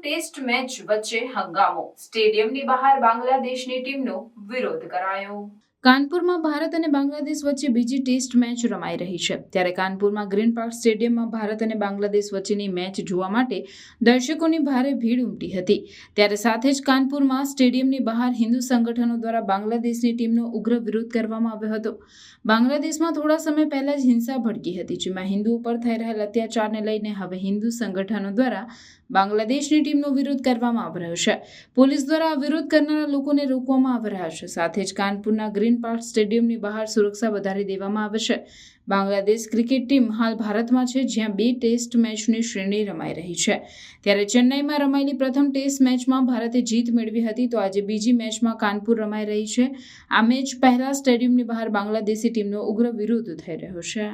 Test match વચ્ચે હંગામો. સ્ટેડિયમની બહાર બાંગ્લાદેશની ટીમનો વિરોધ કરાયો. કાનપુરમાં ભારત અને બાંગ્લાદેશ વચ્ચે બીજી ટેસ્ટ મેચ રમાઈ રહી છે. ત્યારે કાનપુરમાં ગ્રીન પાર્ક સ્ટેડિયમમાં ભારત અને બાંગ્લાદેશ વચ્ચેની મેચ જોવા માટે દર્શકોની ભારે ભીડ ઉમટી હતી. ત્યારે સાથે જ કાનપુરમાં સ્ટેડિયમની બહાર હિન્દુ સંગઠનો દ્વારા બાંગ્લાદેશની ટીમનો ઉગ્ર વિરોધ કરવામાં આવ્યો હતો. બાંગ્લાદેશમાં થોડા સમય પહેલા જ હિંસા ભડકી હતી, જેમાં હિન્દુ ઉપર થઈ રહેલ અત્યાચારને લઈને હવે હિન્દુ સંગઠનો દ્વારા બાંગ્લાદેશની ટીમનો વિરોધ કરવામાં આવી રહ્યો છે. પોલીસ દ્વારા વિરોધ કરનારા લોકોને રોકવામાં આવી રહ્યા છે. સાથે જ કાનપુરના ગ્રીન પાર્ક સ્ટેડિયમની બહાર સુરક્ષા વધારી દેવામાં આવશે બાંગ્લાદેશ ક્રિકેટ ટીમ હાલ ભારતમાં છે, જ્યાં બે ટેસ્ટ મેચની શ્રેણી રમાઈ રહી છે. ત્યારે ચેન્નાઈમાં રમાયેલી પ્રથમ ટેસ્ટ મેચમાં ભારતે જીત મેળવી હતી, તો આજે બીજી મેચમાં કાનપુર રમાઈ રહી છે. આ મેચ પહેલા સ્ટેડિયમની બહાર બાંગ્લાદેશી ટીમનો ઉગ્ર વિરોધ થઈ રહ્યો છે.